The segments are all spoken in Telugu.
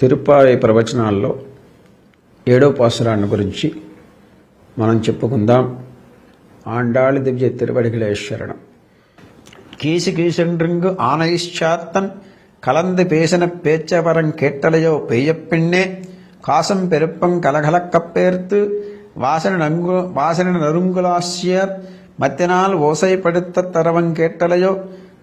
తిరుప్పాయి ప్రవచనాల్లో ఏడో పాసురాన్ని గురించి మనం చెప్పుకుందాం ఆండాళి దివ్య తిరువడిగలేశ్వరణం கீசு கீசென்றுங்கு ஆனைச்சாத்தன் கலந்து பேசின பேச்சவரங் கேட்டலையோ பெய்யப்பெண்ணே காசம் பெருப்பங் கலகலக்கப் பேர்த்து வாசன நங்கு வாசன நறுங்குலாசியர் மத்தினால் ஓசைப்படுத்த தரவங் கேட்டலையோ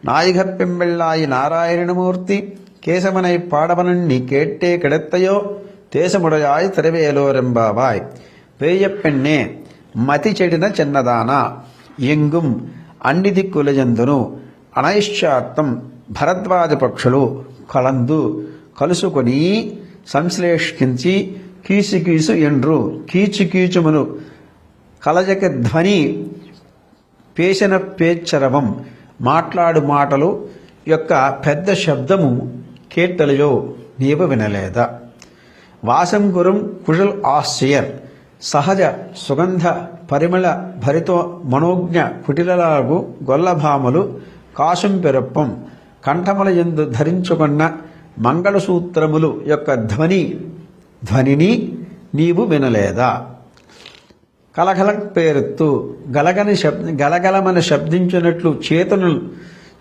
நாயகப் பெம்பெள்ளாய் நாராயணமூர்த்தி கேசவனை பாடவனன் நீ கேட்டே கிடைத்தையோ தேசமுடையாய் திரவேலோரெம்பாவாய் పేయపెన్నే మతి చెడిన చిన్నదానా ఎంగుం అన్నిది కులజందును అనైశ్చాత్తం భరద్వాజ పక్షులు కలందు కలుసుకొని సంశ్లేషించి కీసు కీసు ఎండ్రు కీచు కీచుమును కలజక ధ్వని పేసిన పేచ్చరవం మాట్లాడు మాటలు యొక్క పెద్ద శబ్దము కేట్టలయో నీవు వినలేదా వాసం గురం కుషల్ ఆశ్చయర్ సహజ సుగంధ పరిమళ భరితో మనోజ్ఞ కుటిలలాగు గొల్లభామలు కాశం పెరప్పం కంఠముల ఎందు ధరించుకున్న మంగళసూత్రములు యొక్క ధ్వని ధ్వనిని నీవు వినలేదా కలకల పేరుతూ గలగని శబ్ద గలగలమని శబ్దించినట్లు చేతులు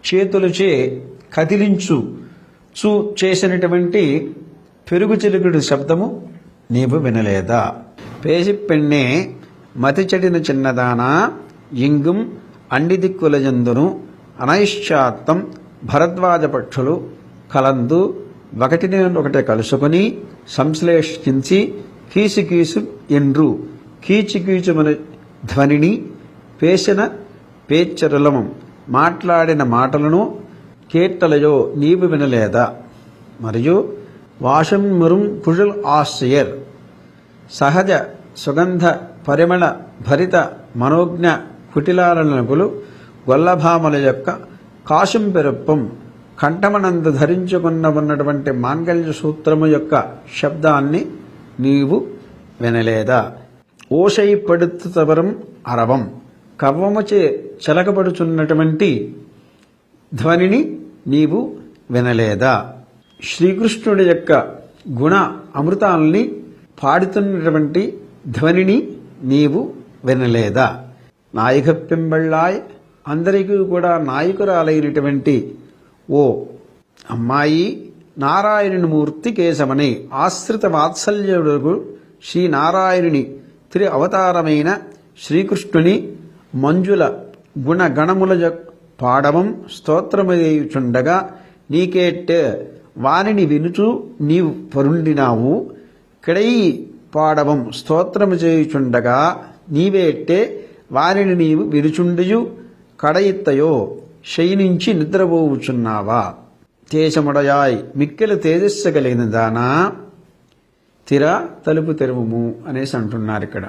చేతులచే కదిలించు చూ చేసినటువంటి పెరుగు చిలుకుడు శబ్దము నీవు వినలేదా? పేసి పెన్నే మతి చెడిన చిన్నదాన ఇంగుం అండిదిక్కులజందును అనైశ్చాత్తం భరద్వాజ పక్షులు కలందు ఒకటిని ఒకటే కలుసుకొని సంశ్లేషించి కీసు కీసు ఎండ్రు. కీచుకీచుమని ధ్వనిని పేసిన పేచ్చరులము. మాట్లాడిన మాటలను కేట్టలయో నీవు వినలేదా? మరియు వాషం మురుం కుషుల్ ఆశ్చయర్ సహజ సుగంధ పరిమళ భరిత మనోజ్ఞ కుటిలాలనకులు గొల్లభామల యొక్క కాశం కంఠమనంద కంఠమనందు ధరించుకున్న ఉన్నటువంటి మాంగళ్య సూత్రము యొక్క శబ్దాన్ని నీవు వినలేదా? ఓషై పడుతుతవరం అరవం. కవ్వముచే చెలకబడుచున్నటువంటి ధ్వనిని నీవు వినలేదా? శ్రీకృష్ణుడి యొక్క గుణ అమృతాల్ని పాడుతున్నటువంటి ధ్వనిని నీవు వినలేదా? నాయక పెంబళ్ళాయ్ అందరికీ కూడా నాయకురాలైనటువంటి ఓ అమ్మాయి నారాయణుని మూర్తి కేశమని ఆశ్రిత వాత్సల్యుడు శ్రీ నారాయణుని త్రి అవతారమైన శ్రీకృష్ణుని మంజుల గుణగణముల యొక్క పాడవం స్తోత్రమేయుచుండగా నీకేట్టే వానిని వినుచు నీవు పరుండినావు. కిడై పాడవం స్తోత్రము చేయుచుండగా నీవేట్టే వారిని నీవు విరుచుండియు కడయిత్తయో. శయనించి నిద్రపోవుచున్నావా. తేజముడయాయ్ మిక్కెలు తేజస్సు కలిగిన దానా తిర తలుపు తెరువుము అనేసి అంటున్నారు ఇక్కడ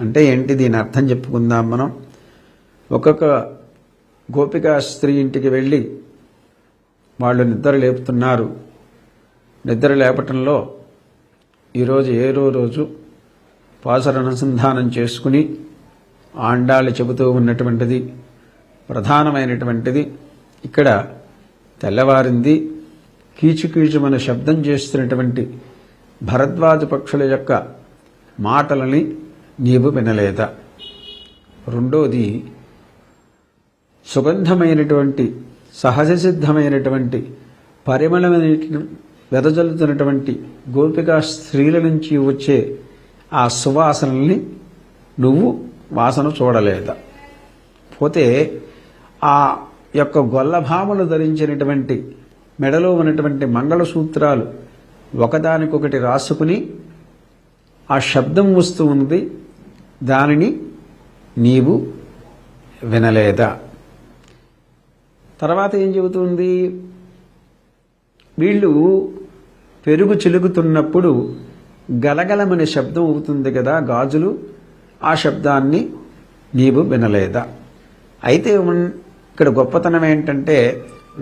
అంటే ఏంటి దీని అర్థం చెప్పుకుందాం మనం. ఒక్కొక్క గోపికా స్త్రీ ఇంటికి వెళ్ళి వాళ్ళు నిద్ర లేపుతున్నారు. నిద్ర లేపటంలో ఈరోజు ఏరో రోజు పాసరనుసంధానం చేసుకుని ఆండాళ్ళు చెబుతూ ఉన్నటువంటిది ప్రధానమైనటువంటిది ఇక్కడ తెల్లవారింది. కీచుకీచుమన శబ్దం చేస్తున్నటువంటి భరద్వాజ పక్షుల యొక్క మాటలని నీవు వినలేదా? రెండోది సుగంధమైనటువంటి సహజ సిద్ధమైనటువంటి పరిమళమైన వెదజల్లుతున్నటువంటి గోపికా స్త్రీల నుంచి వచ్చే ఆ సువాసనల్ని నువ్వు వాసన చూడలేదా? పోతే ఆ యొక్క గొల్లభామలు ధరించినటువంటి మెడలో ఉన్నటువంటి మంగళసూత్రాలు ఒకదానికొకటి రాసుకుని ఆ శబ్దం వస్తూ ఉంది. దానిని నీవు వినలేదా? తర్వాత ఏం చెబుతుంది? వీళ్ళు పెరుగు చిలుకుతున్నప్పుడు గలగలమనే శబ్దం అవుతుంది కదా గాజులు. ఆ శబ్దాన్ని నీవు వినలేదా? అయితే ఇక్కడ గొప్పతనం ఏంటంటే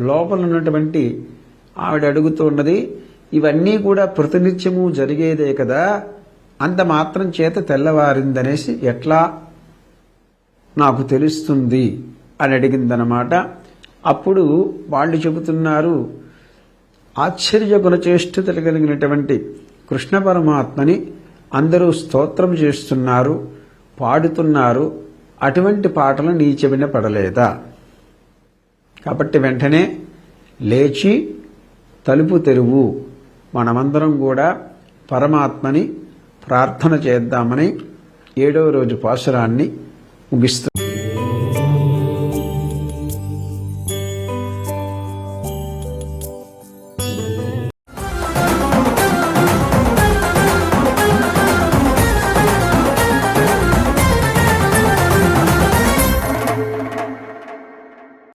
లోపల ఉన్నటువంటి ఆవిడ అడుగుతున్నది ఇవన్నీ కూడా ప్రతినిత్యము జరిగేదే కదా అంత మాత్రం చేత తెల్లవారిందనేసి ఎట్లా? నాకు తెలుస్తుంది అని అడిగిందనమాట. అప్పుడు వాళ్ళు చెబుతున్నారు ఆశ్చర్య గుణచేష్టితలు కలిగినటువంటి కృష్ణ పరమాత్మని అందరూ స్తోత్రం చేస్తున్నారు పాడుతున్నారు అటువంటి పాటలు నీ చెవిన పడలేదా? కాబట్టి వెంటనే లేచి తలుపు తెరువు. మనమందరం కూడా పరమాత్మని ప్రార్థన చేద్దామని ఏడవ రోజు పాసురాన్ని ముగిస్తూ